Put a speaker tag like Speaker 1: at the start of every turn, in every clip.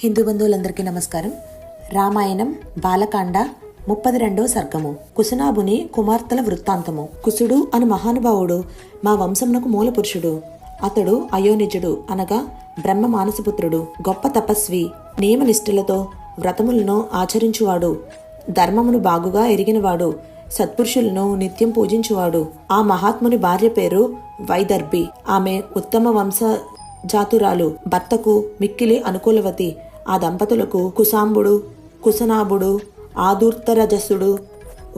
Speaker 1: హిందూ బంధువులందరికీ నమస్కారం. రామాయణం బాలకాండ ముప్పది రెండవ సర్గము. కుసునాభుని కుమార్తెల వృత్తాంతము. కుశుడు అను మహానుభావుడు మా వంశమునకు మూల పురుషుడు అతడు అయోనిజుడు అనగా బ్రహ్మ మానసపుత్రుడు. గొప్ప తపస్వి నియమనిష్ఠులతో వ్రతములను ఆచరించువాడు. ధర్మమును బాగుగా ఎరిగినవాడు. సత్పురుషులను నిత్యం పూజించువాడు. ఆ మహాత్ముని భార్య పేరు వైదర్భి. ఆమె ఉత్తమ వంశ జాతురాలు భర్తకు మిక్కిలి అనుకూలవతి. ఆ దంపతులకు కుశాంబుడు కుశనాభుడు ఆదూర్తరజసుడు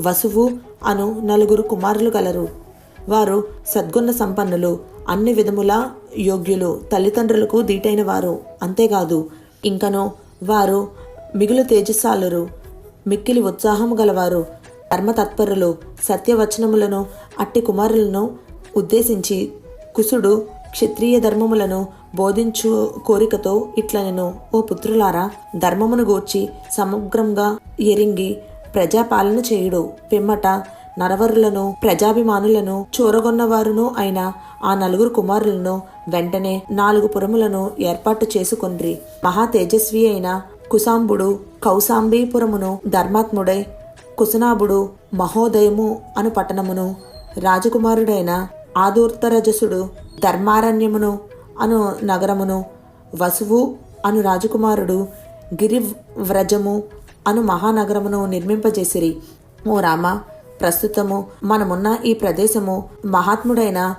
Speaker 1: వసువు అను నలుగురు కుమారులు గలరు. వారు సద్గుణ సంపన్నులు అన్ని విధముల యోగ్యులు తల్లిదండ్రులకు దీటైన వారు. అంతేకాదు ఇంకను వారు మిగులు తేజస్సాలురు మిక్కిలి ఉత్సాహము గలవారు. కర్మతత్పరులు సత్యవచనములను అట్టి కుమారులను ఉద్దేశించి కుసుడు క్షత్రియ ధర్మములను బోధించు కోరికతో ఇట్లనెను ఓ పుత్రులారా ధర్మమును గూర్చి సమగ్రంగా ఎరింగి ప్రజాపాలన చేయుడు. పిమ్మట నరవరులను ప్రజాభిమానులను చూరగొన్నవారును అయిన ఆ నలుగురు కుమారులను వెంటనే నాలుగు పురములను ఏర్పాటు చేసుకొండ్రి. మహా తేజస్వి అయిన కుశాంబుడు కౌశాంబీపురమును ధర్మాత్ముడై కుశనాభుడు మహోదయము అను పట్టణమును రాజకుమారుడైన ఆదూర్తరజసుడు ధర్మారణ్యమును అను నగరమును వసువు అను రాజకుమారుడు గిరివ్రజము అను మహానగరమును నిర్మింపజేసిరి. ఓ రామ ప్రస్తుతము మనమున్న ఈ ప్రదేశము మహాత్ముడైన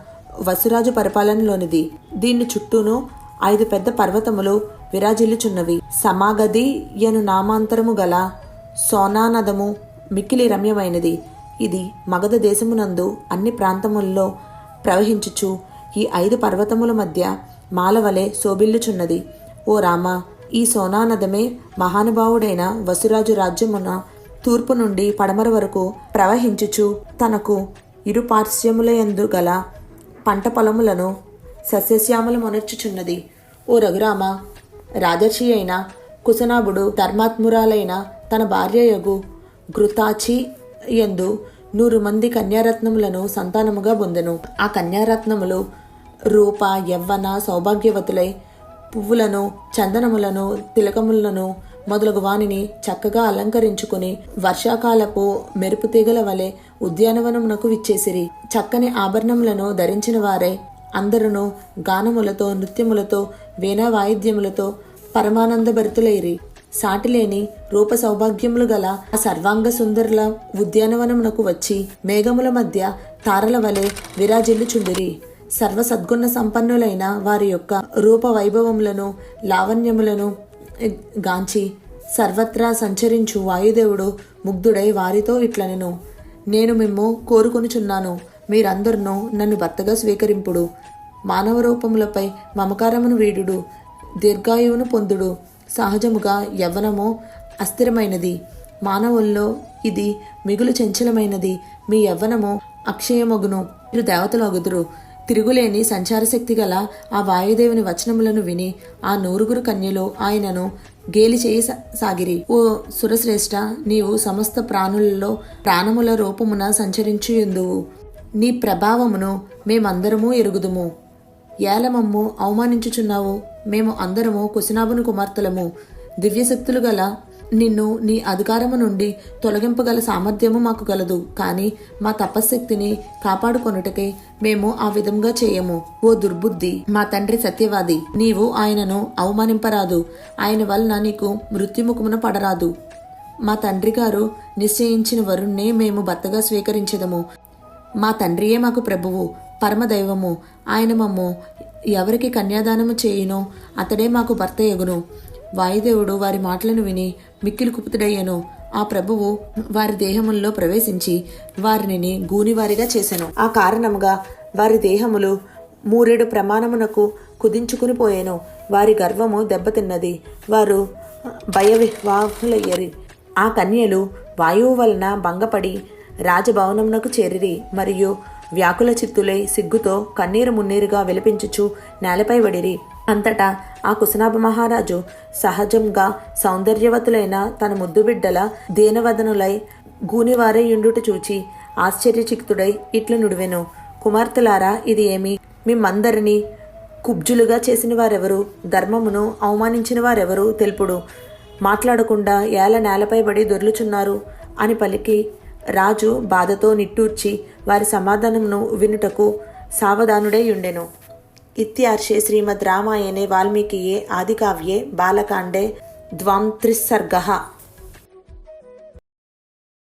Speaker 1: వసురాజు పరిపాలనలోనిది. దీని చుట్టూను ఐదు పెద్ద పర్వతములు విరాజిల్లుచున్నవి. సమాగది యను నామాంతరము గల సోనానదము మిక్కిలి రమ్యమైనది. ఇది మగధ దేశమునందు అన్ని ప్రాంతముల్లో ప్రవహించుచు ఈ ఐదు పర్వతముల మధ్య మాలవలే శోభిల్లుచున్నది. ఓ రామ ఈ సోనానదమే మహానుభావుడైన వసురాజు రాజ్యమున తూర్పు నుండి పడమర వరకు ప్రవహించుచు తనకు ఇరు పార్శ్వములయందు గల పంట పొలములను సస్యశ్యామలమొనర్చుచున్నది ఓ రఘురామ రాజర్షి అయిన కుసనాభుడు ధర్మాత్మురాలైన తన భార్యయగు ఘృతాచి యందు నూరు మంది కన్యారత్నములను సంతానముగా పొందెను. ఆ కన్యారత్నములు రూప యవ్వన సౌభాగ్యవతులై పువ్వులను చందనములను తిలకములను మొదలగు వానిని చక్కగా అలంకరించుకుని వర్షాకాలపు మెరుపు తీగల వలె ఉద్యానవనమునకు విచ్చేసిరి. చక్కని ఆభరణములను ధరించిన వారే అందరును గానములతో నృత్యములతో వీణా వాయిద్యములతో పరమానందభరితులైరి. సాటిలేని రూప సౌభాగ్యములు గల ఆ సర్వాంగ సుందరుల ఉద్యానవనమునకు వచ్చి మేఘముల మధ్య తారల వలె విరాజిల్లుచుండిరి. సర్వ సద్గుణ సంపన్నులైన వారి యొక్క రూప వైభవములను లావణ్యములను గాంచి సర్వత్రా సంచరించు వాయుదేవుడు ముగ్ధుడై వారితో ఇట్లనెను. నేను మిమ్ము కోరుకొనుచున్నాను మీరందరును నన్ను భర్తగా స్వీకరింపుడు. మానవ రూపములపై మమకారమును వీడుడు దీర్ఘాయువును పొందుడు. సహజముగా యవ్వనము అస్థిరమైనది. మానవుల్లో ఇది మిగులు చంచలమైనది. మీ యవ్వనము అక్షయమగును. మీరు దేవతలగుదురు. తిరుగులేని సంచారశక్తి గల ఆ వాయుదేవుని వచనములను విని ఆ నూరుగురు కన్యలు ఆయనను గేలి చేయి సా- సాగిరి. ఓ సురశ్రేష్ఠ నీవు సమస్త ప్రాణులలో ప్రాణముల రూపమున సంచరించుయుందువు. నీ ప్రభావమును మేమందరము ఎరుగుదుము. ఏలమమ్ము అవమానించుచున్నావు. మేము అందరము కుశనాభుని కుమార్తెలము. దివ్యశక్తులు గల నిన్ను నీ అధికారము నుండి తొలగింపగల సామర్థ్యము మాకు గలదు కానీ మా తపశ్శక్తిని కాపాడుకొనుటకై మేము ఆ విధంగా చేయము. ఓ దుర్బుద్ధి మా తండ్రి సత్యవాది నీవు ఆయనను అవమానింపరాదు. ఆయన వలన నీకు మృత్యుముఖమున పడరాదు. మా తండ్రి గారు నిశ్చయించిన వరుణ్ణే మేము భర్తగా స్వీకరించదము. మా తండ్రియే మాకు ప్రభువు. పరమదైవము. ఆయన మమ్ము ఎవరికి కన్యాదానము చేయునో అతడే మాకు భర్త ఎగును. వాయుదేవుడు వారి మాటలను విని మిక్కిలి కుపుతుడయ్యను. ఆ ప్రభువు వారి దేహముల్లో ప్రవేశించి వారిని గూనివారిగా చేశాను ఆ కారణముగా వారి దేహములు మూరేడు ప్రమాణమునకు కుదించుకుని పోయాను. వారి గర్వము దెబ్బతిన్నది. వారు భయవిహ్వాహులయ్యరి. ఆ కన్యలు వాయువు వలన భంగపడి రాజభవనమునకు చేరిరి. మరియు వ్యాకుల చిత్తులై సిగ్గుతో కన్నీరు మున్నీరుగా విలపించుచు నేలపై వడిరి. అంతటా ఆ కుశనాభ మహారాజు సహజంగా సౌందర్యవతులైన తన ముద్దు బిడ్డల దీనవదనులై గూనివారై యుండుట చూచి ఆశ్చర్యచిక్తుడై ఇట్లు నుడివెను. కుమార్తెలారా ఇది ఏమి? మిమ్మందరినీ కుబ్జులుగా చేసిన వారెవరు? ధర్మమును అవమానించిన వారెవరు? తెలుపుడు. మాట్లాడకుండా ఏల నేలపై పడి దొర్లుచున్నారు అని పలికి రాజు బాధతో నిట్టూర్చి వారి సమాధానమును వినుటకు సావధానుడై ఉండెను ఇత్యార్షే శ్రీమద్ రామాయణే వాల్మీకియే ఆదికావ్యే బాలకాండే ద్వాంత్రిస్సర్గ